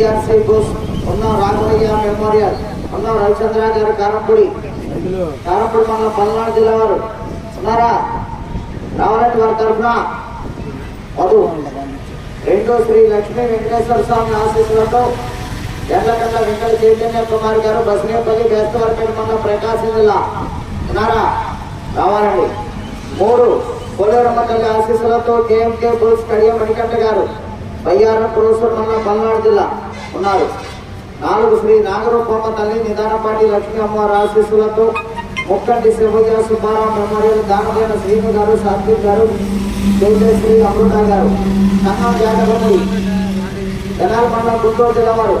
VRC Bose ఉన్న Raghavayya memorial ఉన్న రవిచంద్ర గారు కారంపూడి. కారంపూడి మన పల్నాడు జిల్లా వారు. ఉన్నారా? రావాలంటే వారి తరఫున. మధు రెండో శ్రీ లక్ష్మీ వెంకటేశ్వర స్వామి ఆశీస్సులతో ఎర్లకండ వెంకట చైతన్య కుమార్ గారు బస్నేపల్లి బెస్తవరపేట మండలం ప్రకాశం జిల్లా. ఉన్నారా? రావాలండి. మూడు పోలేరమ్మ తల్లి ఆశీస్సులతో కేఎంకే బుల్స్ కడియ మణికంఠ గారు. బయ్యారం పురోశ్వర మండలం పల్నాడు జిల్లా. ఉన్నారు నాలుగు శ్రీ నాగరూపమ్మ తల్లి నిదానపాటి లక్ష్మీ అమ్మవారి ఆశీస్సులతో ముక్కంటి శివజ సుబ్బారావు మెమోరియల్ దానమైన శ్రీను గారు సాత్విక్ గారు శ్రీ అమృత గారు. సంగం జాతకముడి జనాల మండలం గుంటూరు జిల్లా వారు.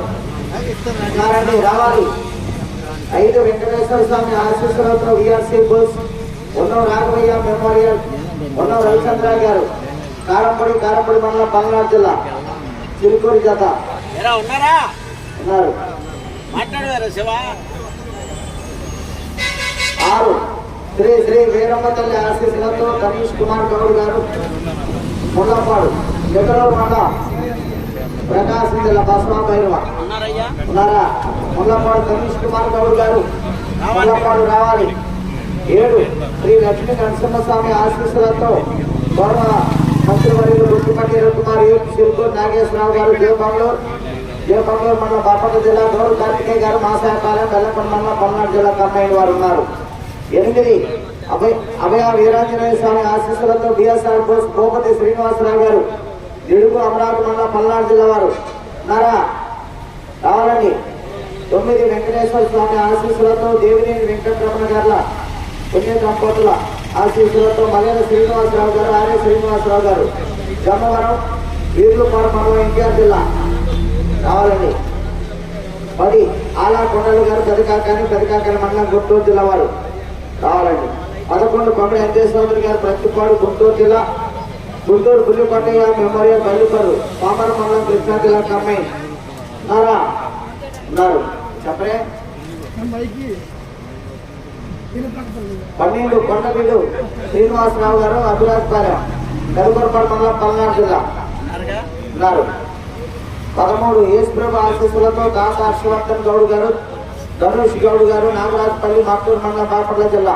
ఉన్నారండి రావాలి. ఐదు వెంకటేశ్వర స్వామి ఆశీస్సులతో విఆర్సీ బుల్స్ ఉన్నో రాఘవయ్య మెమోరియల్ ఉన్నో రవిచంద్ర గారు. కారంపొడి కారంపొడి మండలం పల్నాడు జిల్లా. చిలుకూరి జత. ఎరా ఉన్నారా? మాట్లాడవారా శివ? ఆరు. శ్రీ శ్రీ వీరమ్మ తల్లి ఆశీస్సులతో రమేష్ కుమార్ గౌడ్ గారు ముళ్ళపాడు ఎకరూరు మండలం ప్రకాశం జిల్లా బసవా భైరవ ఉన్నారా? ముళ్ళపాడు రమేష్ కుమార్ గౌడ్ గారు ముళ్ళపాడు రావాలి. ఏడు. శ్రీ లక్ష్మీ నరసింహస్వామి ఆశీస్సులతో గౌరవ మంత్రివర్యులు గుర్తుపట్టి కుమార్ సిరుకూరు నాగేశ్వరరావు గారు దేవబంగళూరు దేవబంగళూరు మండలం బాపట్ల జిల్లా గౌరవ కార్తికేయ గారు మాసాయపాలెం బెల్లపల్లి మండలం పల్నాడు జిల్లా కంబైన్ వారు ఉన్నారు. ఎనిమిది అభయ అభయ వీరాంజనేయ స్వామి ఆశీస్సులతో బిఎస్ఆర్ బోస్ భూపతి శ్రీనివాసరావు గారు నిడుగు అమరావతి మండలం పల్నాడు జిల్లా వారు నారా రావాలని తొమ్మిది వెంకటేశ్వర స్వామి ఆశీస్సులతో దేవినేని వెంకటరమణ గారుల పుణ్య దంపతుల ఆశీస్సులతో మలైన శ్రీనివాసరావు గారు ఆర్య శ్రీనివాసరావు గారు. గన్నవరం వీర్లపాడు మండలం ఎన్టీఆర్ జిల్లా. కావాలండి పది ఆలా కొండలు గారు పెదకాకాని పెదకాకాని మండలం గుంటూరు జిల్లా వారు కావాలండి. పదకొండు కొండ వెంకటేశ్వరరావు గారు ప్రతిపాడు గుంటూరు జిల్లా గుంటూరు పుల్లిపట్టయ్య మెమోరియల్ బల్లిపరు పామర మండలం కృష్ణా జిల్లా కమ్మాయి ఉన్నారా? ఉన్నారు. చెప్పరే పన్నెండు కొండపిల్లు శ్రీనివాసరావు గారు అభిలాష్ పాలెం కరుకొరపాడు మండలం పల్నాడు జిల్లా. ఉన్నారు. పదమూడు యేసుప్రభు ఆశీస్సులతో దాస హర్షవర్ధన్ గౌడ్ గారు ధనుష్ గౌడ్ గారు నాగరాజపల్లి మట్టూరు మండలం బాపట్ల జిల్లా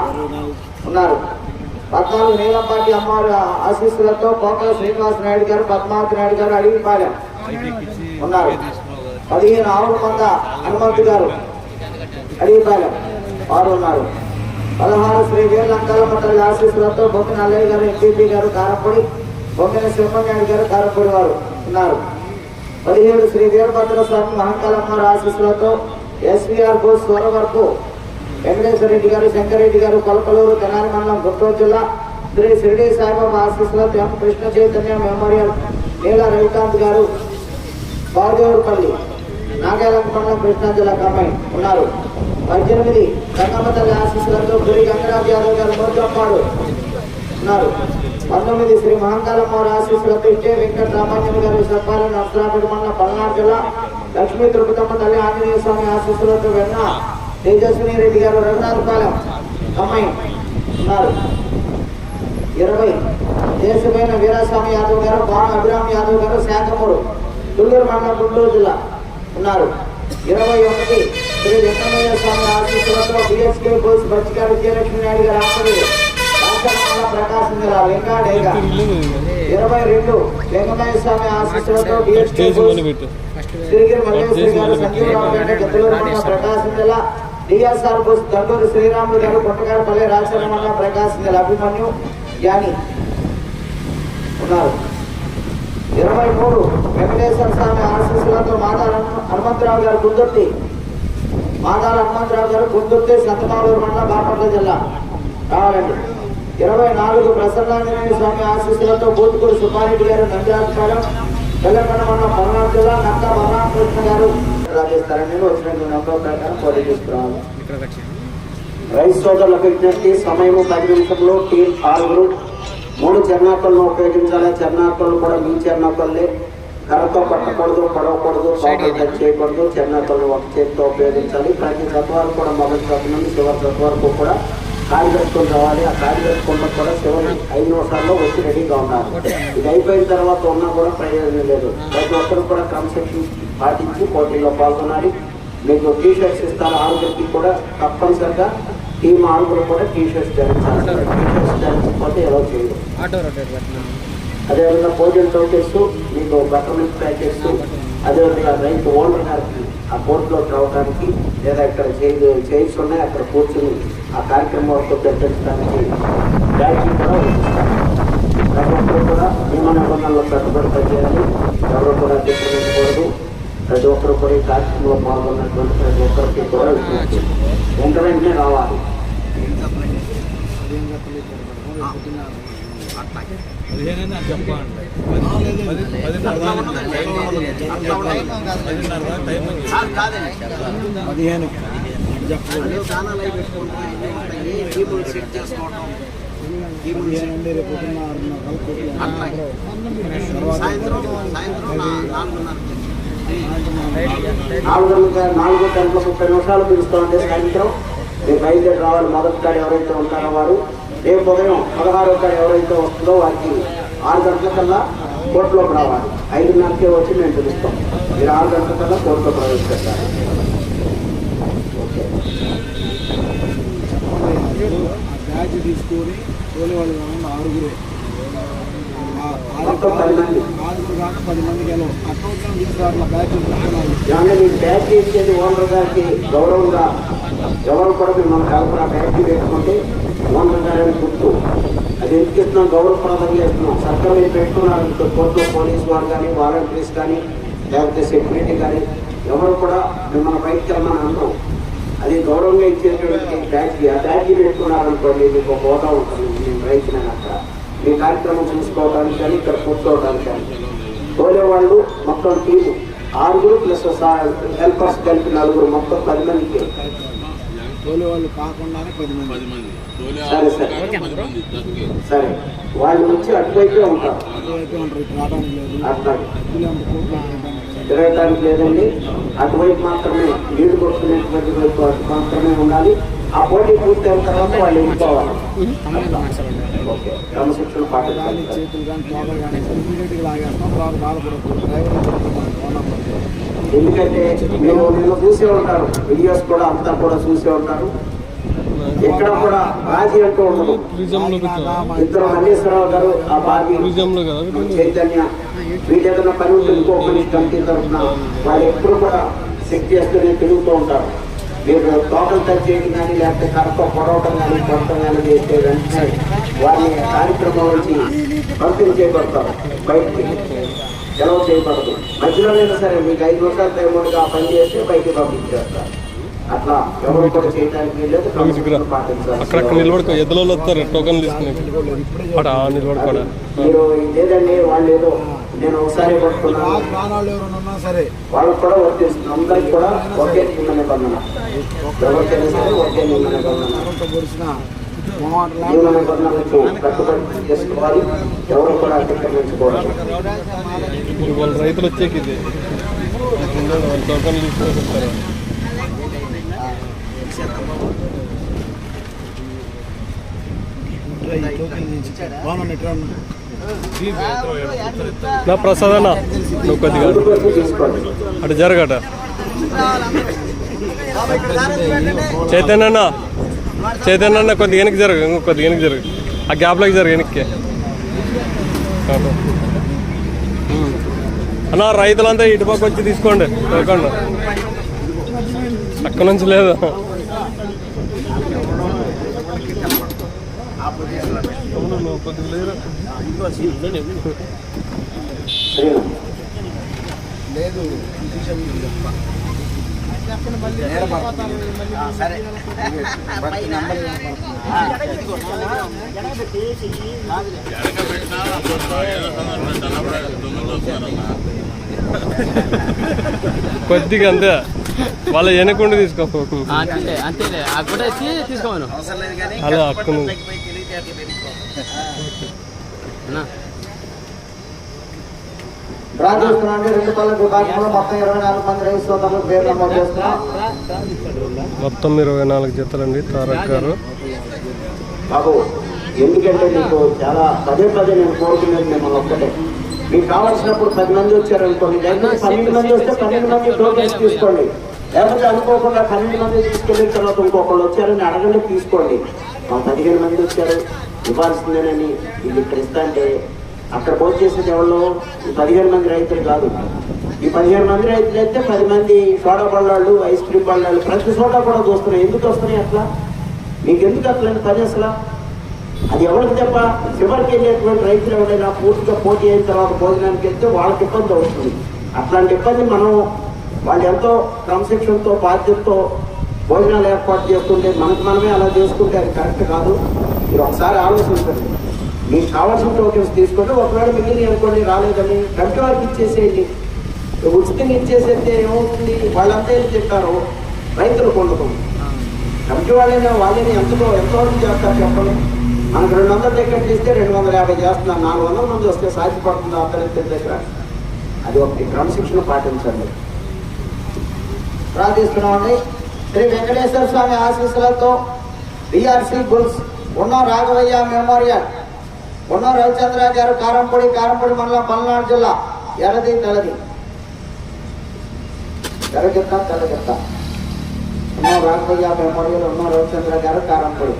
ఉన్నారు. పద్నాలుగు నీలంపాటి అమ్మవారి ఆశీస్సులతో కోకల శ్రీనివాస నాయుడు గారు పద్మావతి నాయుడు గారు అడిగిపాలెం ఉన్నారు. పదిహేను ఆవుల మంద హనుమంతు గారు అడిగిపాలెం వారు ఉన్నారు. పదహారు శ్రీ వీర్లంకలమ్మ మండలి ఆశీస్సులతో బొమ్మిన అల్లయ్య గారు ఎంపీపీ గారు కారపొడి బొమ్మిన సింహనాయుడు గారు కారపొడి వారు ఉన్నారు. పదిహేడు శ్రీ వీరభద్ర స్వామి మహంకాలమ్మ ఆశీస్సులతో ఎస్వీఆర్ బోస్ వరకు వెంకటేశ్వర రెడ్డి గారు శంకరెడ్డి గారు కొలకలూరు తెనాలి మండలం గుంటూరు జిల్లా శ్రీ షిరిడి సాయిబాబా ఆశీస్సులతో ఎం కృష్ణ చైతన్య మెమోరియల్ నీల రవికాంత్ గారు బాగదేవుడిపల్లి నాగాలం మండలం కృష్ణా జిల్లా కమ్మాయి ఉన్నారు. పద్దెనిమిది గంగమ్మ తల్లి ఆశీస్సులతో గురి గంగరాజ్ యాదవ్ గారు మోజంపాడు ఉన్నారు. పంతొమ్మిది శ్రీ మహంకాలమ్మ ఆశీస్సులతో ఇచ్చే వెంకట రామాంజన్ గారు సర్పాలు నర్సరాపేట మండలం పల్నాడు జిల్లా లక్ష్మీ తిరుపతమ్మ తల్లి ఆంజనేయ స్వామి ఆశీస్సులతో వెన్న తేజస్విని రెడ్డి గారు రఘునాథపాలెం అమ్మాయి ఉన్నారు. ఇరవై దేశమైన వీరాస్వామి యాదవ్ గారు బాణ అభిరామ్ యాదవ్ గారు శాఖమూరు తుళ్ళూరు మండలం గుంటూరు జిల్లా ఉన్నారు. ఇరవై ఒకటి శ్రీ వెంకటయ్య స్వామి ఆశీస్సులతో బిఎస్కే బోస్ బచ్చిగా విజయలక్ష్మి నాయుడు గారు ఆశ్రయులు రాష్ట్ర ప్రకాశం జిల్లా వెంకటేగ. ఇరవై రెండు వెంకటయ్య స్వామి ఆశీస్సులతో బిఎస్కే బోస్ తిరిగి మల్లేశ్వరి గారు సంజీవరావు గారు గద్దలూరు మండలం ప్రకాశం జిల్లా డిఎస్ఆర్ బోస్ గంటూరు శ్రీరాములు గారు కొట్టగారపల్లి రాజశేఖర మండలం ప్రకాశం జిల్లా అభిమన్యు జ్ఞాని ఉన్నారు. ఇరవై మూడు వెంకటేశ్వర స్వామి ఆశీస్సులతో మాదాల హనుమంతరావు గారు గుందుర్తి. మాదాల హనుమంతరావు గారు గుందుర్తి సత్తమాలూరు మండలం బాపట్ల జిల్లా. కావాలండి ఇరవై నాలుగు ప్రసన్నాంజనేయ స్వామి ఆశీస్సులతో బూతుకూరు సుబ్బారెడ్డి గారు నంద్యాలపాలెం తెలంగాణ పల్నాడు జిల్లా నక్క బలరామకృష్ణ గారు. రాజేస్తారని వచ్చినటువంటి నమ్మకం ప్రకారం పోటీ తీసుకురావాలి రైతు సోదరులకు విజ్ఞప్తి సమయం పది నిమిషంలో టీం ఆరుగురు. మూడు చెన్నాకలను ఉపయోగించాలి? చెన్నాకలు కూడా మీ చెన్నాకల్లే కర్రతో పట్టకూడదు పడవకూడదు టచ్ చేయకూడదు. చెన్నాకలను ఒక చేతితో ఉపయోగించాలి. ప్రతి వరకు కూడా మొదటి జత నుండి చివరి వరకు కూడా కాడి కట్టుకొని రావాలి. ఆ కాడి కట్టుకోవడం కూడా చివరి ఐదు నిమిషాల్లో వచ్చి రెడీగా ఉన్నారు ఇది అయిపోయిన తర్వాత ఉన్నా కూడా ప్రయోజనం లేదు. ప్రతి ఒక్కరు కూడా క్రమశిక్షణ పాటించి పోటీల్లో పాల్గొనాలి. మీకు టీ షర్ట్స్ ఇస్తారు ఆరుగురికి కూడా తప్పనిసరిగా టీం ఆరుగురు కూడా టీ షర్ట్స్ ధరించాలి. టీ షర్ట్స్ ధరించకపోతే ఎలా చేయదు అదేవిధంగా భోజన చౌకేస్తూ మీకు బట్టర్మిల్క్ ప్యాకెట్స్ అదేవిధంగా రైతు ఓనర్ గారికి ఆ బోర్డులోకి రావడానికి లేదా ఇక్కడ చైర్ చైర్స్ ఉన్నాయి అక్కడ కూర్చుని ఆ కార్యక్రమాలతో పెట్టడానికి బ్యాచ్ కూడా ఇస్తారు ప్రతి కూడా నియమ నిబంధనలు కట్టుబడి పనిచేయాలి ఎవరు కూడా తిప్పకూడదు ప్రతి ఒక్కరు కూడా ఈ కార్యక్రమంలో పాల్గొన్నటువంటి ప్రతి ఒక్కరికి కూడా విజ్ఞప్తి. వెంట వెంటనే రావాలి. పదిహేను పెట్టుకుంటాం కీబోర్డ్ సెట్ చేసుకోవడం అట్లా సాయంత్రం సాయంత్రం నా- నాలుగు గంటల నాలుగు ముప్పై నిమిషాలు పిలుస్తామంటే సాయంత్రం మీరు బయలుదేరి రావాలి మొదటి కాడ ఎవరైతే ఉంటారో వారు రేపు ఉదయం పదహారో కాడ ఎవరైతే వస్తుందో వారికి ఆరు గంటల కల్లా కోర్టులోకి రావాలి. ఐదున్నరకే వచ్చి మేము పిలుస్తాం. మీరు ఆరు గంటల కల్లా కోర్టులో ప్రవేశపెట్టాలి. తీసుకొని తోలి వాళ్ళు కాకుండా ఆరుగురే. ఆరుగురు కాక పది మందికి వెళ్ళవు అట్లా తీసుకురావాలి బ్యాచ్ బ్యాగ్ ఇచ్చేది ఓనర్ గారికి గౌరవంగా ఎవరు కూడా మిమ్మల్ని కలపరా బ్యాగ్ పెట్టుకుంటే ఓనర్ గారిని గుర్తు. అది ఎందుకు ఇస్తున్నాం గౌరవప్రదంగా ఇస్తున్నాం సర్కారు మీరు పెట్టుకున్నారు ఇంకా కోర్టులో పోలీసు వారు కానీ వాలంటీర్స్ కానీ లేకపోతే సెక్యూరిటీ కానీ ఎవరు కూడా మిమ్మల్ని బయటకు వెళ్ళమని అన్నాం అది గౌరవంగా ఇచ్చేటువంటి బ్యాగ్ ఆ బ్యాగ్ పెట్టుకున్నారనుకోండి మీకు ఒక హోదా ఉంటుంది. నేను రైతున్నాను అక్కడ మీ కార్యక్రమం చూసుకోవడానికి కానీ ఇక్కడ కూర్చోవడానికి కానీ. తోలే వాళ్ళు మొత్తం టీము. ఆరుగురు ప్లస్ హెల్పర్స్ కలిపి నలుగురు మొత్తం పది మందికి. తోలి వాళ్ళు కాకుండానే పది మంది. సరే సరే. సరే. వాళ్ళు వచ్చి అటువైపే ఉంటారు. అట్లా రావడానికి తిరగటానికి లేదండి. అటువైపు మాత్రమే నీళ్ళు కొట్టుకునేటువంటి వైపు అటు మాత్రమే ఉండాలి. ఆ పోటీ పూర్తి అయిన తర్వాత వాళ్ళు వెళ్ళిపోవాలి క్రమశిక్షణ పాటించాలి. ఎందుకంటే మీరు నిన్న చూసే ఉంటారు. వీడియోస్ కూడా అంతా కూడా చూసే ఉంటారు. ఎక్కడ కూడా రాజీ అంటూ ఉండదు. ఇద్దరు మల్లేశ్వరరావు గారు ఆ బాగి చైతన్య వీళ్ళు ఏదైనా పని ఉంటుంది ఇంకో మనిషి కమిటీ తరఫున వాళ్ళు ఎప్పుడు కూడా చెక్ చేస్తూనే తిరుగుతూ ఉంటారు. మీరు తోటలు టచ్ చేయడం కానీ లేకపోతే కరెక్ట్గా పొడవటం కానీ కొట్టడం కానీ చేస్తే వెంటనే వారి కార్యక్రమం నుంచి పంపిణీ చేయబడతారు. బయటికి సెలవు చేయబడదు. మధ్యలోనైనా సరే మీకు ఐదు నిమిషాలు టైం ఆ పని చేస్తే బయటికి పంపించేస్తారు. అట్లా ఎవరు కూడా చేయడానికి లేదు క్రమశిక్షణ పాటించాలి అక్కడ నిలబడుకో ఎద్దులో వస్తారు టోకన్ తీసుకుని. అక్కడ నిలబడుకోడా. మీరు లేదండి వాళ్ళు ఏదో నేను ఒకసారి సరే. వాళ్ళకు కూడా వర్తిస్తుంది అందరికి కూడా ఒకే ఎవరికైనా సరే ఒకే కట్టుబడి చేసుకోవాలి ఎవరు కూడా రైతులు వచ్చేకి ఇది. వాళ్ళు టోకన్ తీసుకుని నా ప్రసాద్ అన్న నువ్వు కొద్దిగా అటు జరగట. చైతన్య అన్న చైతన్య అన్న కొద్దిగా వెనక్కి జరగ ఇంకో కొద్దిగా వెనక్కి జరగ. ఆ గ్యాప్లోకి జరగ వెనక్కి. అన్న రైతులంతా ఇటుపక్క వచ్చి తీసుకోండి అక్కడ నుంచి లేదు శ్రీను లేదు సరే కొద్దిగా అంతే వాళ్ళ వెనకుండా తీసుకో అంతే అంతేలే ఆ కూడా తీసుకోమను అవసరం లేదు కానీ అలా హక్కును పోయి తెలివితేటలు పెట్టుకో. అన్నా చేస్తున్నాండి రెండు విభాగంలో మొత్తం ఇరవై నాలుగు మంది రైతు సోదరులు పేరు నమోదు చేస్తున్నాం మొత్తం ఇరవై నాలుగు జతలండి తారక్ గారు. బాబు ఎందుకంటే నీకు చాలా పదే పదే నేను కోరుకునేది మిమ్మల్ని ఒక్కటే. మీకు కావాల్సినప్పుడు పది మంది వచ్చారు అనుకోండి పన్నెండు మంది వస్తే పన్నెండు మంది టోకెన్స్ తీసుకోండి. లేకపోతే అనుకోకుండా పన్నెండు మంది తీసుకెళ్ళిన తర్వాత ఇంకొకళ్ళు వచ్చారని అడగండి తీసుకోండి. మా పదిహేను మంది వచ్చారు ఇవ్వాల్సిందేనని ఇది ఇస్తా అంటే అక్కడ పోటీ చేసేది ఎవరు పదిహేను మంది రైతులు కాదు. ఈ పదిహేను మంది రైతులు అయితే పది మంది సోడా పళ్ళాళ్ళు ఐస్ క్రీమ్ బళ్ళాళ్ళు ప్రతి చోట కూడా చూస్తున్నాయి ఎందుకు వస్తున్నాయి అట్లా? మీకు ఎందుకు అట్లాంటి పని అసలు? అది ఎవరికి తప్ప? చివరికి వెళ్ళేటువంటి రైతులు ఎవరైనా పూర్తిగా పోటీ అయిన తర్వాత భోజనానికి వెళ్తే వాళ్ళకి ఇబ్బంది అవుతుంది. అట్లాంటి ఇబ్బంది మనం వాళ్ళు ఎంతో క్రమశిక్షణతో బాధ్యతతో భోజనాలు ఏర్పాటు చేస్తుంటే మనకు మనమే అలా చేసుకుంటే అది కరెక్ట్ కాదు. మీరు ఒకసారి ఆలోచించండి. మీకు కావాల్సిన టోకెన్స్ తీసుకుంటే ఒకవేళ మిగిలిన అనుకోండి రాలేదని కంటి వారికి ఇచ్చేసేయండి. ఉచితంగా ఇచ్చేసేస్తే ఏమవుతుంది? వాళ్ళంతా ఏం చెప్పారు? రైతులు కొండుతుంది కమిటీ వాళ్ళైనా వాళ్ళని ఎంతలో ఎంతవరకు చేస్తారు చెప్పండి? మనకు రెండు వందల టికెట్లు ఇస్తే రెండు వందల యాభై చేస్తున్నారు. నాలుగు వందల మంది వస్తే సాధ్యపడుతుంది అతని దగ్గర అది ఒకటి క్రమశిక్షణ పాటించండి. ప్రార్థిస్తున్నామండి. శ్రీ వెంకటేశ్వర స్వామి ఆశీస్సులతో బీఆర్సీ గుల్స్ ఉన్న రాఘవయ్య మెమోరియల్. ఉన్న రవిచంద్ర గారు కారంపొడి కారంపొడి మండలం పల్నాడు జిల్లా. ఎర్రది తెల్లది తెరగిత్త తెల్లగిత్త ఉన్న రాఘవయ్య మెమోరియల్ ఉన్న రవిచంద్ర గారు కారంపొడి.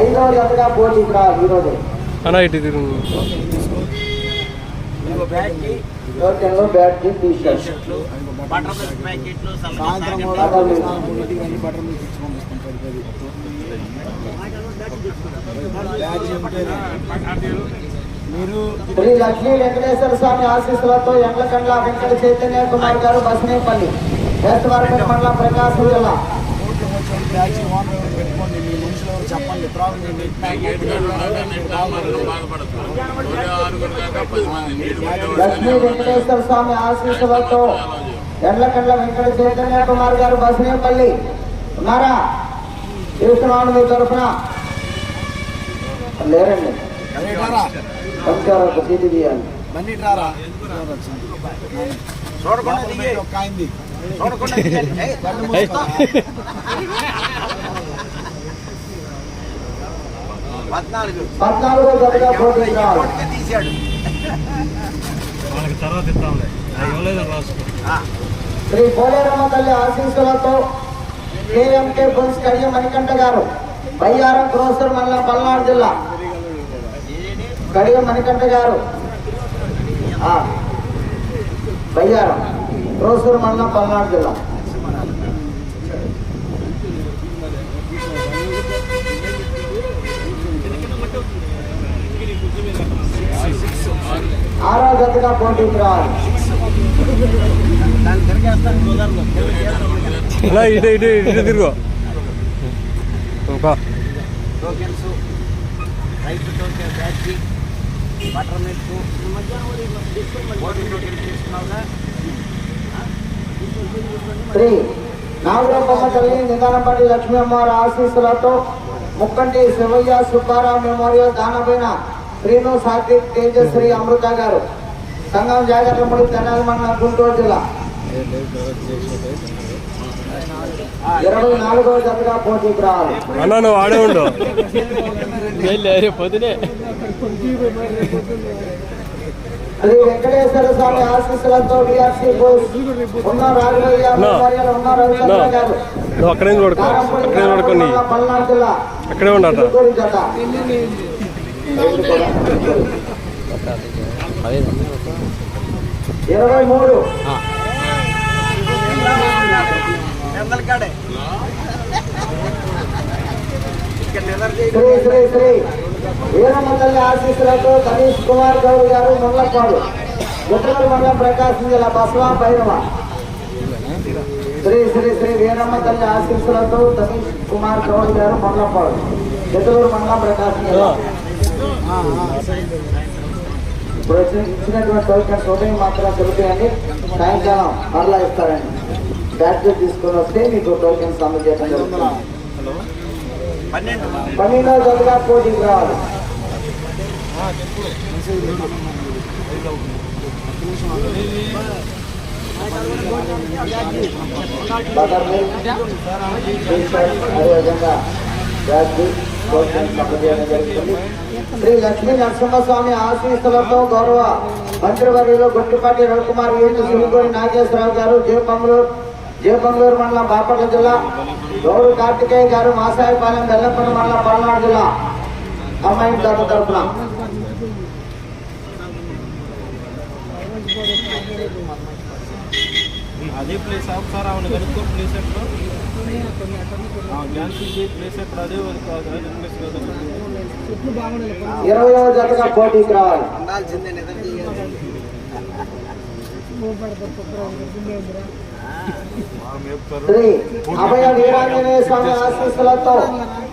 ఐదవ జతగా పోటీ ఇక్కడ ఈరోజు అన్నా ఇటు తిరుగు. టోకెన్లో bat T shirt butter milk ప్యాకెట్లు సాయంత్రం చల్లగా కూడా అదే. ఇంటికి అన్ని బటర్ మిల్క్ ఇచ్చి పంపిస్తాం పది పది బ్యాచ్ ఉంటేనే. మీరు శ్రీ లక్ష్మీ వెంకటేశ్వర స్వామి ఆశీస్సులతో ఎండ్లకండ్ల వెంకట చైతన్య కుమార్ గారు బసనేపల్లి వేస్తవారపేట మండలం ప్రకాశం జిల్లా ఊరికి వచ్చిన బ్యాచ్ ఓనర్ ఎవరు పెట్టుకోండి మీ మనుషులు ఎవరు చెప్పండి ప్రాబ్లం లక్ష్మీ వెంకటేశ్వర స్వామి ఆశీస్సులతో ఎండ్లకండ్ల వెంకట చైతన్య కుమార్ గారు బసనేపల్లి. ఉన్నారా? చూస్తున్నాను మీ తరఫున. లేరండి. ఒక సీటు తీయాలి. పద్నాలుగు. పద్నాలుగో జతగా పోటీ రావాలి. ఇప్పటికే తీశాడు. ఆ, శ్రీ పోలేరమ్మ తల్లి ఆశీస్సులతో కేఎంకే బుల్స్ కడియ మణికంఠ గారు బయ్యారం క్రోసూర్ మండలం పల్నాడు జిల్లా. కడియ మణికంఠ గారు బయ్యారం క్రోసూరు మండలం పల్నాడు జిల్లా. ఆరో జతగా పోటీకి రావాలి దాన్ని తిరిగేస్తాను కుదరదు. అన్నా ఇటు ఇటు ఇటు తిరుగు. ఇంకా టోకెన్స్ రైతు టోకెన్ బ్యాటరీ బటర్ మిల్క్ ఓటీ టోకెన్ తీసుకున్నావుగా? శ్రీ నాగరూపమ్మ తల్లి నిదానపల్లి లక్ష్మీ అమ్మవారి ఆశీస్సులతో ముక్కంటి శివయ్య సుబ్బారావు మెమోరియల్ దానపైన శ్రీను సాత్విక్ తేజశ్రీ అమృత గారు. సంఘం జాగ్రత్తముడి తెనాలి మండలం గుంటూరు జిల్లా. ఇరవై నాలుగవ జతగా పోటీకి రావాలి అన్నా నువ్వు ఆడే ఉండు. పొద్దునే శ్రీ వెంకటేశ్వర స్వామి ఆశీస్సులతో విఆర్సీ బోస్ ఉన్న రాఘవయ్య నా. మెమోరియల్ ఉన్న రవిచంద్ర నా. గారు. నువ్వు అక్కడే కారంపూడి అక్కడే జిల్లా. అక్కడే ఉండట ఇరవై మూడు. ఎందలకాడే ఇక్కడ శ్రీ శ్రీ శ్రీ. వీరమ్మ ఆశీస్సులతో గణేష్ కుమార్ గౌడ్ గారు ముళ్ళపాడు గుంటూరు మండలం ప్రకాశం జిల్లా బస్వా భైరవ శ్రీ శ్రీ శ్రీ వీరమ్మ తల్లి ఆశీస్సులతో తనీష్ కుమార్ గౌడ్ గారు ముళ్ళపాడు గుంటూరు మండలం ప్రకాశం జిల్లా. ఇప్పుడు వచ్చి ఇచ్చినటువంటి టోకెన్స్ ఉదయం మాత్రం దొరుకుతాయండి సాయంకాలం మరలా ఇస్తారండి. బ్యాటరీ తీసుకొని వస్తే మీకు టోకెన్స్ అందజేయడం జరుగుతుంది పన్నెండు పన్నెండవ జతగా పోటీకి రావాలి బటర్ మిల్క్ టీ-షర్ట్ అదేవిధంగా బ్యాగ్ భోజనం అందజేయడం జరుగుతుంది శ్రీ లక్ష్మీ నరసింహస్వామి ఆశీస్సులతో గౌరవ మంత్రివర్యులు గుంటిపాటి రవికుమార్ యూత్ సిలిగూడి నాగేశ్వరరావు గారు జే బంగ్లూరు జే బంగ్లూరు మండలం బాపట్ల జిల్లా గౌరవ కార్తికేయ గారు మాసాయిపాలెం బెల్లంపల్లి మండలం పల్నాడు జిల్లా. అమ్మాయి దాత తరఫున అదే ప్లేస్ ఒకసారి అవును కనుక్కో ప్లేస్ ఎక్కడ? ప్లేస్ ఎక్కడ అదే ఇరవయో జతగా పోటీకి రావాలి. ఉండాల్సిందే శ్రీ అభయ వీరాంజనేయ స్వామి ఆశీస్సులతో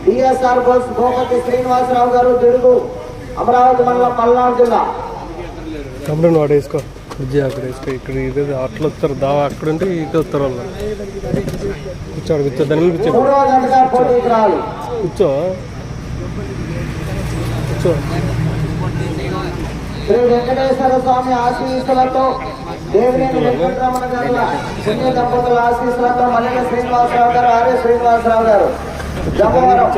డిఎస్ఆర్ బోస్ భూపతి శ్రీనివాసరావు గారు తిరుగు అమరావతి మండలం పల్నాడు జిల్లా. తమ్ముడు వాడు వేసుకో. బుజ్జి అక్కడ వేసుకో. ఇక్కడ ఇది అట్లా వస్తారు. దావా అక్కడ ఉంటే ఇటు వస్తారు వాళ్ళు. కూర్చోడు కూర్చో. దాని మీద కూర్చో కూర్చో. కూర్చో. శ్రీ వెంకటేశ్వర స్వామి ఆశీస్సులతో దేవినేని వెంకటరమణ గారు పుణ్య దంపతుల ఆశీస్సులతో మల్లెల శ్రీనివాసరావు గారు ఆర్య శ్రీనివాసరావు గారు. జమ్మవరం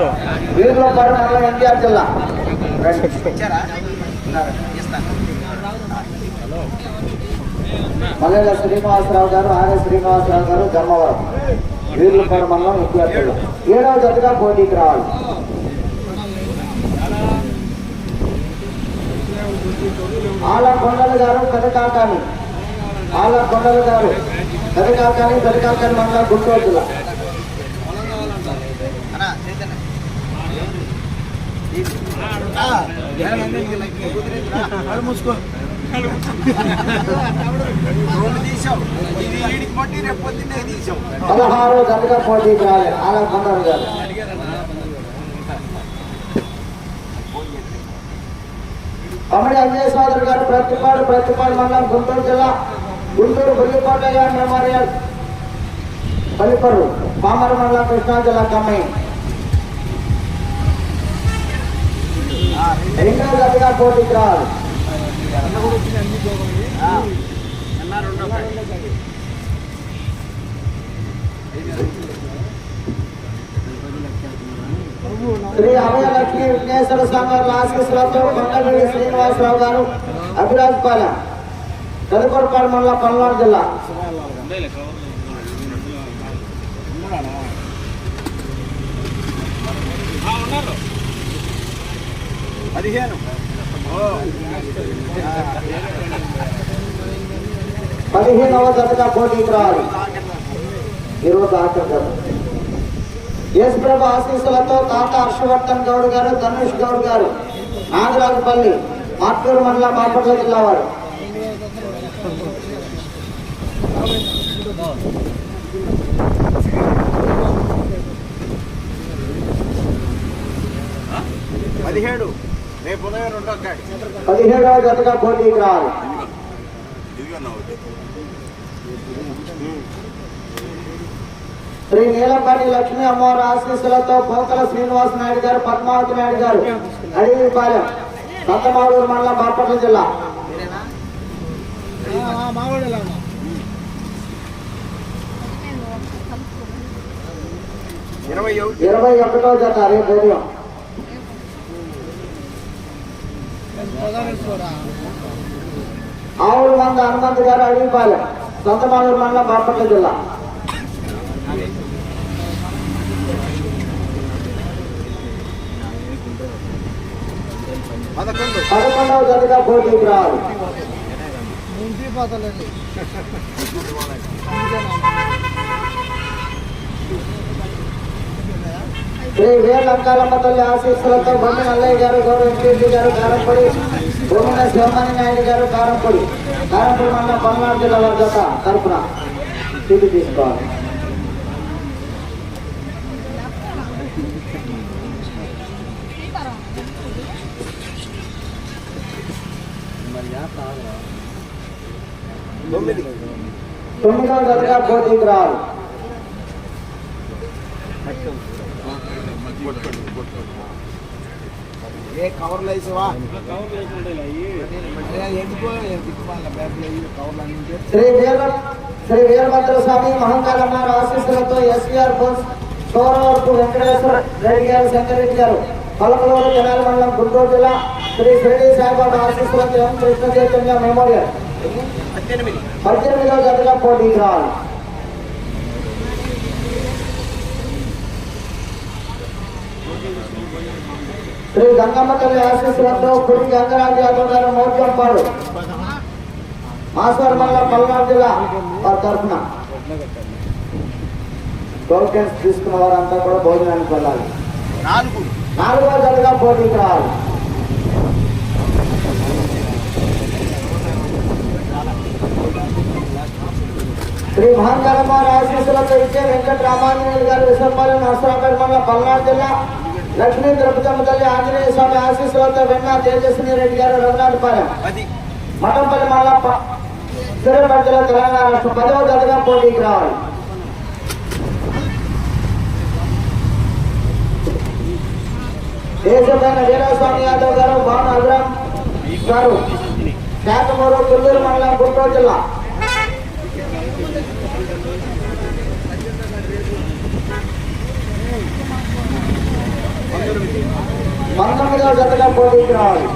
వీర్లపాడు మండలం ఎన్టీఆర్ జిల్లా. మల్లెల శ్రీనివాసరావు గారు ఆర్య శ్రీనివాసరావు గారు ధర్మవరం వీర్లపాడు మండలం ఎన్టీఆర్ జిల్లా. ఏడవ జతగా పోటీకి రావాలి. ఆల కొండలు గారు పెదకాకాని. ఆళ్ళ కొండలు గారు పెదకాకాని పెదకాకాని మండలం గుంటూరు జిల్లా అన్నా చైతన్య మూసుకో రెండు తీసావు పదహారో పోటీకి రావాలి ఆల కొండలు గారు కమడి అంజయ్ సోదరు గారు ప్రతిపాడు ప్రతిపాడు మండలం గుంటూరు జిల్లా గుంటూరు బుల్లికోట గారి మెమోరియల్ పల్లిపర్రు పామర మండలం కృష్ణా జిల్లా కమ్మి. రెండవ జతగా పోటీకి రాదు శ్రీ అభయలక్ష్మి విఘ్నేశ్వర స్వామి వారి ఆశీస్సులతో కొండగడి శ్రీనివాసరావు గారు అభిరాజ్ పాలెం. కదుకొరపాడు మండలం పల్నాడు జిల్లా. పదిహేను పదిహేనవ జతగా పోటీకి రావాలి ఈరోజు ఆఖరి జత యేసుప్రభు ఆశీస్సులతో తాత హర్షవర్ధన్ గౌడ్ గారు ధనుష్ గౌడ్ గారు నాగరాజుపల్లి ఆత్మూరు మండల బాపట్ల జిల్లా వారు. పదిహేడు. రేపు ఉదయం రెండో పదిహేడవ జతగా పోటీకి రావాలి శ్రీ నీలంపాటి లక్ష్మీ అమ్మవారి ఆశీస్సులతో పోకల శ్రీనివాస నాయుడు గారు పద్మావతి నాయుడు గారు అడవిపాలెం సంతమాడూరు మండలం బాపట్ల జిల్లా. ఇరవై ఒకటి జత రేపు ఉదయం ఆవుల మంద హనుమంత్ గారు అడవిపాలెం సంతమాడూరు మండలం బాపట్ల జిల్లా. పదకొండు. పదకొండవ జతగా పోటీకి రావాలి. శ్రీ వీరలంకాలమ్మ తల్లి ఆశీస్సులతో బొమ్మ నల్లయ్య గారు గౌరవ ఎంపీ గారు కారంపొడి బొమ్మిన శివమణి నాయుడు గారు కారంపొడి. కారంపొడి మండలం పల్నాడు జిల్లా వర్గత తరఫున తరపున తీసుకోవాలి. తొమ్మిది. తొమ్మిదవ జతగా పోటీకి రావాలి. ఏ కవర్లు వేసావా? ఎందుకో? శ్రీ వీర శ్రీ వీరభద్ర స్వామి మహంకాళమ్మ ఆశీస్సులతో S V R Bose Soravarapu Venkateswara Reddy garu Shankareddy garu Palakaluru జనాల మండలం గుంటూరు జిల్లా శ్రీ షిరిడి సాయిబాబా ఆశీస్సులతో ఎం కృష్ణ చైతన్య మెమోరియల్? పద్దెనిమిది. జతగా పోటీకి రావాలి. శ్రీ గంగమ్మ తల్లి ఆశీస్సులతో కుడి గంగరాజు యాదవ్ గారు మోర్చంపాడు మాస్టర్ మల్ల పల్నాడు జిల్లా వారి తరఫున. టోకెన్స్ తీసుకున్న వారంతా కూడా భోజనానికి వెళ్ళాలి. నాలుగు. నాలుగో జతగా పోటీకి రావాలి. శ్రీ మహంకాళమ్మ ఆశీస్సులతో ఇచ్చే వెంకట రామాంజనేయులు గారు విశ్వపాలెం నరసరాపేట మండలం పల్నాడు జిల్లా లక్ష్మీ ద్రౌపదమ్మ తల్లి ఆంజనేయ స్వామి ఆశీస్సులతో వెన్న తేజస్విని రెడ్డి గారు పది మఠంపల్లి మండలం ప- సూర్యాపేట జిల్లా తెలంగాణ రాష్ట్రం పదవ జతగా పోటీకి రావాలి. దేశమైన వీరస్వామి యాదవ్ గారు భావన అభిరామ్ గారు శాఖమూరు తుల్లూరు మండలం గుంటూరు జిల్లా. పంతొమ్మిదవ జతగా పోటీకి రావాలి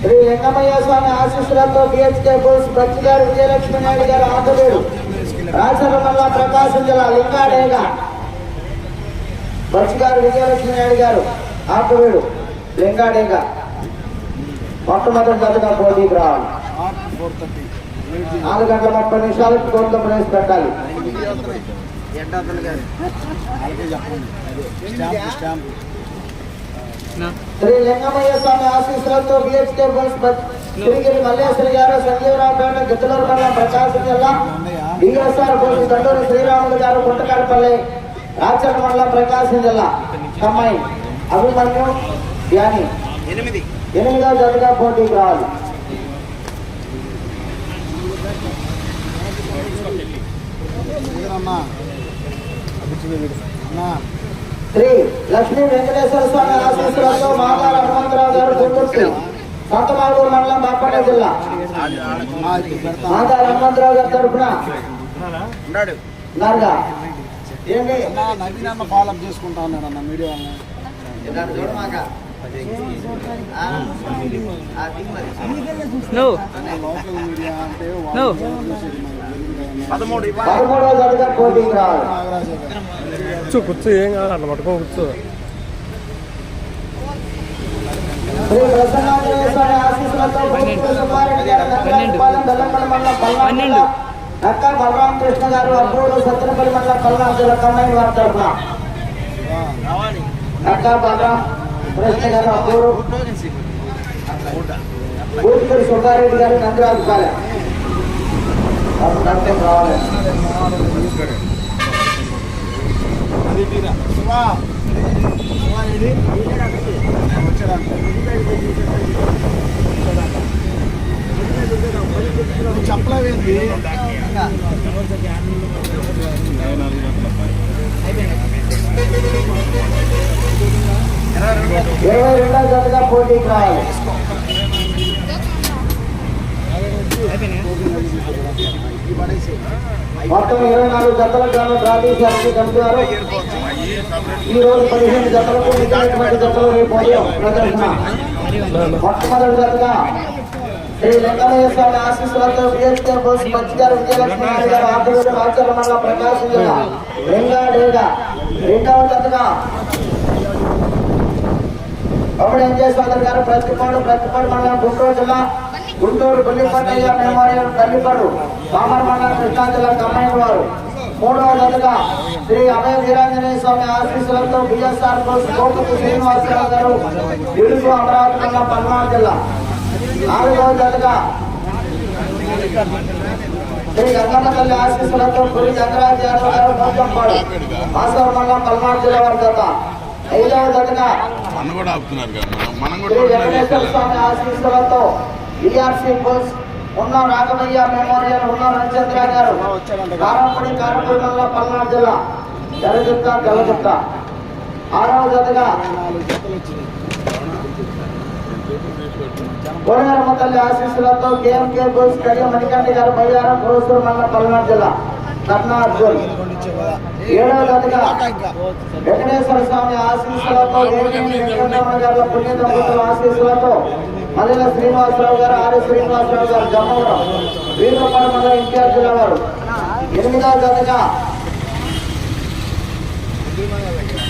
శ్రీ లింగమయ్య స్వామి ఆశీస్సులతో బిహెచ్కే బోస్ బచ్చి గారు విజయలక్ష్మి నాయుడు గారు ఆంధ్రవేడు రాజశేఖర మండలం ప్రకాశం జిల్లా లింగాడేగా బచ్చి గారు విజయలక్ష్మి నాయుడు గారు ఆంధ్రవేడు లింగాడేగా. మొట్టమొదటి జతగా పోటీకి రావాలి. నాలుగు గంటల ముప్పై నిమిషాలకు కోరిక ప్రైస్ పెట్టాలి. అలాగే చెప్పండి స్టాంప్ స్టాంప్ శ్రీ లింగమయ్య స్వామి ఆశీస్సులతో బిహెచ్కే బోస్ శ్రీగిరి మల్లేశ్వరి గారు సంజీవరావుపేట గిద్దలూరు మండలం ప్రకాశం జిల్లా బిఎస్ఆర్ బోస్ దండూరి శ్రీరాములు గారు గుంటకాడపల్లి రాచర్ మండలం ప్రకాశం జిల్లా. కమ్మాయి అభిమన్యు ధ్యాని. ఎనిమిది. ఎనిమిదవ జతగా పోటీకి రావాలి. శ్రీ లక్ష్మీ వెంకటేశ్వర స్వామి ఆశీస్సులతో మాతాల హనుమంతరావు గారు గుంటూరు సంతమాలూరు మండలం బాపట్ల జిల్లా. మాతాల హనుమంతరావు గారి తరఫున. ఏంటి? నవీన్ చేసుకుంటా ఉన్నాడు అన్న మీడియా No. పదమూడు రావాలి నాగరాజు గారు కూర్చో కూర్చో ఏం కాదు అట్లా కూర్చో. సుబ్బారెడ్డి గారు బలరామ కృష్ణ మండలం పల్నాడు కమ్మాయి వారి తరఫున బలరామ కృష్ణ సుబ్బారెడ్డి నందిరాజుపాలెం అప్పుడు రావాలి అది తీరా శివా శివా ఇది వచ్చాడంట నువ్వు చెప్పలేవేంటి ఇరవై రెండవ జతగా పోటీ కావాలి ఈ పడేసి మొత్తం ఇరవై నాలుగు జతలకు గాను డ్రా తీశారని కమిటీవారు ఈ రోజు పదిహేను జతలకు మిగిలినటువంటి జతలు రేపు ఉదయం ప్రదర్శన. మొట్టమొదటి జతగా శ్రీ లింగమయ్య స్వామి ఆశీస్సులతో బిఎస్కే బోస్ మంచిగారు విజయలక్ష్మి నాయుడు గారు ఆధ్వర్యంలో రాచర్ల మండలం ప్రకాశం జిల్లా లింగా డేగా రెండవ జతగా ఒకడు వెంకటేశ్వర గారు ప్రతిపాడు ప్రతిపాడు మండలం గుంటూరు జిల్లా గుంటూరు బుల్లిపట్టయ్య మెమోరియల్ తల్లిపడు పామర్ మండలం కృష్ణా జిల్లా కమ్మాయి వారు మూడవ జతగా శ్రీ అభయ వీరాంజనేయ స్వామి ఆశీస్సులతో బిఎస్ఆర్ బోస్ కోటకు శ్రీనివాసరావు గారు ఇడుగు అమరావతి మండలం పల్నాడు జిల్లా. నాలుగవ జతగా శ్రీ గంగమ్మ తల్లి ఆశీస్సులతో పురి గంగరాజ్ యాదవ్ గారు మోసంపాడు భాస్కర్ మండలం పల్నాడు జిల్లా వారి జత ఐదవ జతగా మన కూడా ఆపుతున్నారు కదా మనం- కూడా ఆశీస్సులతో ఈఆర్సీ బస్ ఉన్న రాఘవయ్య మెమోరియల్ ఉన్న రవిచంద్ర గారు. కారంపూడి మండలం పల్నాడు జిల్లా. తెరగుప్త తెల్లగుప్త ఆరవ జతగా. కోనగరమ్మ తల్లి ఆశీస్సులతో కేఎంకే బోస్ కడియ మణికంఠ గారు బయ్యారం పురోసూరు మండలం పల్నాడు జిల్లా. కర్ణార్జున్ ఏడవ జతగా. వెంకటేశ్వర స్వామి ఆశీస్సులతో దేవినేని వెంకటరమణ గారి పుణ్య దంపతుల ఆశీస్సులతో మల్లెల శ్రీనివాసరావు గారు ఆర్ శ్రీనివాసరావు గారు జమ్మవరం. వీరపాడు మండల ఇన్ఛార్జ్ జిల్లా వారు. ఎనిమిదవ జతగా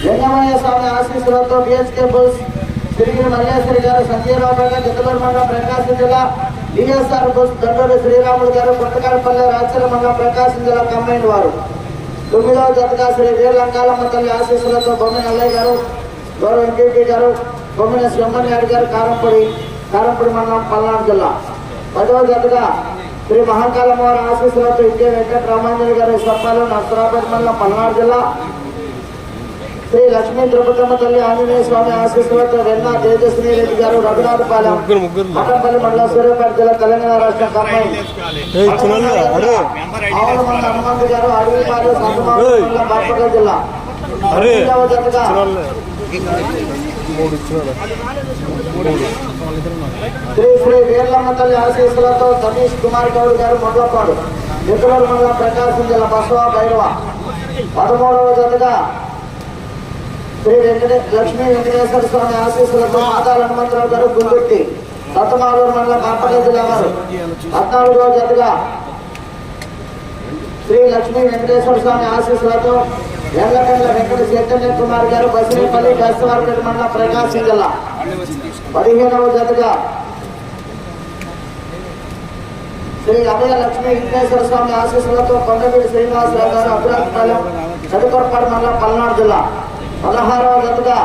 వెంగమయ్య స్వామి ఆశీస్సులతో బిఎస్కే బుల్స్ తిరిగిన మల్లేశ్వరి గారు సంజయరావు గారు గిద్దలూరు మండలం ప్రకాశం జిల్లా డిఎస్ఆర్ బుల్స్ దండూరి శ్రీరాములు గారు కొట్టకాడపల్లె రాచల మండలం ప్రకాశం జిల్లా కమ్మైన వారు. తొమ్మిదవ జతగా శ్రీ వీరలంకాలమ్మ తల్లి ఆశీస్సులతో బొమ్మిన అల్లయ్య గారు గౌరవ ఎంపీపీ గారు బొమ్మిన సింహనాయుడు గారు కారంపొడి కారంపొడి మండలం పల్నాడు జిల్లా. పదవ జతగా శ్రీ మహాకాలమ్మ వారి ఆశీస్సులతో ఇచ్చే వెంకట రామాంజలి గారు సప్పాలు నర్సరాపేట మండలం పల్నాడు జిల్లా. శ్రీ లక్ష్మీ తిరుపతమ్మ తల్లి ఆంజనేయ స్వామి ఆశీస్సులతో వెన్న తేజస్వి రెడ్డి గారు రఘునాథపాలెం మఠంపల్లి మండలం సూర్యాపేట జిల్లా తెలంగాణ రాష్ట్రం కమ్మాయి ఆవుల మండ హనుమంతు గారు అడవిపాడు. మండలం బాపట్ల జిల్లా. జతగా మూడు ఇచ్చినాడు శ్రీ శ్రీ వీర్లమ్మ తల్లి ఆశీస్సులతో సతీష్ కుమార్ గౌడ్ గారు మొదలపాడు. ఇతరుల మండలం ప్రకాశం జిల్లా బసవ భైరవ పదమూడవ జతగా శ్రీ వెంకటే లక్ష్మీ వెంకటేశ్వర స్వామి ఆశీస్సులతో మాతాల హనుమంతరావు గారు గుండుట్టి సత్తమాలూరు మండలం బాపట్ల జిల్లా వారు. పద్నాలుగవ జతగా శ్రీ లక్ష్మీ వెంకటేశ్వర స్వామి ఆశీస్సులతో ఎల్లకండ్ల వెంకట చైతన్య కుమార్ గారు బసిరేపల్లి గస్తవారిపేట మండలం ప్రకాశం జిల్లా. పదిహేనవ జతగా శ్రీ అభయ లక్ష్మీ విఘ్నేశ్వర స్వామి ఆశీస్సులతో కొండవీడి శ్రీనివాసరావు గారు అభిరాజపాలెం చదువుకొరపాడు మండలం పల్నాడు జిల్లా. పదహారవ జతగా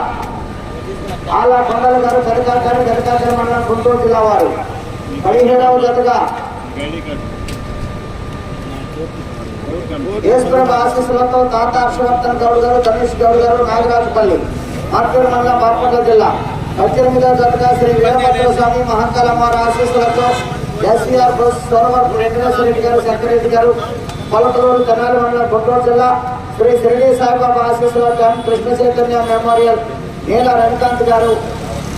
ఆలా కొండల గారు గరికాకర గరికాకర మండలం గుంటూరు జిల్లా వారు. పదిహేడవ జతగా ఈశ్వరపు ఆశీస్సులతో తాత హర్షవర్ధన్ గౌడ్ గారు గణేష్ గౌడ్ గారు నాగరాజుపల్లి మార్కెట్ మండలం బాపట్ల జిల్లా పద్దెనిమిదవ జతగా శ్రీ వీరభద్ర స్వామి మహంకాలమ్మారి ఆశీస్సులతో ఎస్వీఆర్ బస్ సోమవారం వెంకటేశ్వర రెడ్డి గారు శంకరెడ్డి గారు పొలకలూరు తెనాలి మండలం గుంటూరు జిల్లా శ్రీ షిరిడి సాయిబాబా ఆశీస్సులతో కృష్ణ చైతన్య మెమోరియల్ నీల రవికాంత్ గారు.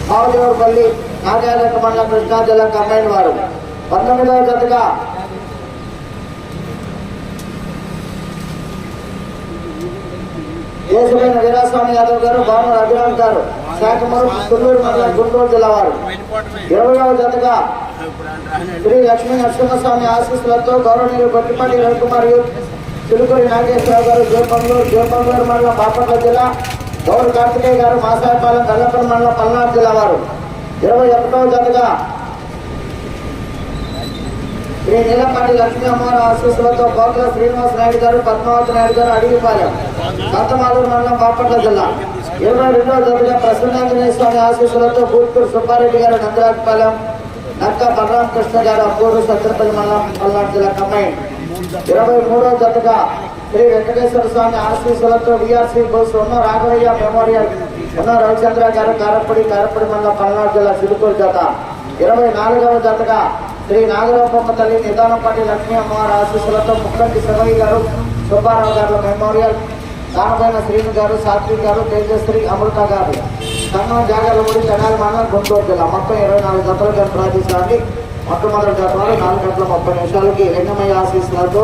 మావదేవరపల్లి నాగాలేక మండలం కృష్ణా జిల్లా కంబైన్ వారు పంతొమ్మిదవ జతగా దేశమైన వీరాస్వామి యాదవ్ గారు భాను అభిరామ్ గారు శాఖమూరు తుల్లూరు మండలం గుంటూరు జిల్లా వారు. ఇరవైవ జతగా శ్రీ లక్ష్మీ నరసింహస్వామి ఆశీస్సులతో గౌరవనీయులు గొట్టిపాటి రవికుమార్ యూత్ చిలుకూరి నాగేశ్వరరావు గారు జోపంగూరు జోపంగూరు మండలం బాపట్ల జిల్లా గౌరవ కార్తికేయ గారు మాసాయపాలెం కల్లపల్లి మండలం పల్నాడు జిల్లా వారు. ఇరవై ఒకటవ జతగా శ్రీ నీలపాటి లక్ష్మీ అమ్మవారి ఆశీస్సులతో కోట్ల శ్రీనివాస నాయుడు గారు పద్మావతి నాయుడు గారు అడిగిపాలెం సంతమాలూరు మండలం బాపట్ల జిల్లా. ఇరవై రెండవ జతగా ప్రసన్నాంజనేయ స్వామి ఆశీస్సులతో బూత్కూరు సుబ్బారెడ్డి గారు నందరాజపాలెం నక్క బలరామ కృష్ణ గారు అబ్బూరు సత్రపల్లి మండలం పల్నాడు జిల్లా కమ్మాయి ఇరవై మూడవ జతగా శ్రీ వెంకటేశ్వర స్వామి ఆశీస్సులతో విఆర్సీ బోస్ ఉన్న రాఘవయ్య మెమోరియల్ ఉన్న రవిచంద్ర గారు కారపడి కారపడి మండలం పల్నాడు జిల్లా సిరుకూరు జత. ఇరవై నాలుగవ జతగా శ్రీ నాగరూపమ్మ తల్లి నిదానపాటి లక్ష్మీ అమ్మవారి ఆశీస్సులతో ముక్కంటి శివయ్య గారు సుబ్బారావు గారు మెమోరియల్ దానపైన శ్రీను గారు సాత్విక్ గారు తేజశ్రీ అమృత గారు. సంగం జాగర్లమూడి తెనాలి మండలం గుంటూరు జిల్లా మొత్తం ఇరవై నాలుగు జతలు గారు ప్రార్థించడానికి మొట్టమొదటి జత నాలుగు గంటల ముప్పై నిమిషాలకి లింగమయ్య ఆశీస్సులతో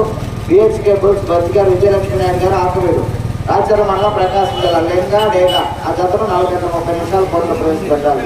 బిహెచ్కే బుల్స్ బస్ గారు విజయలక్ష్మి నాయుడు గారు ఆకువీడు రాజ్యాల మండలం ప్రకాశం జిల్లా లెంగా డేగా. ఆ జతను నాలుగు గంటల ముప్పై నిమిషాలు పొరలు ప్రవేశపెట్టాలి.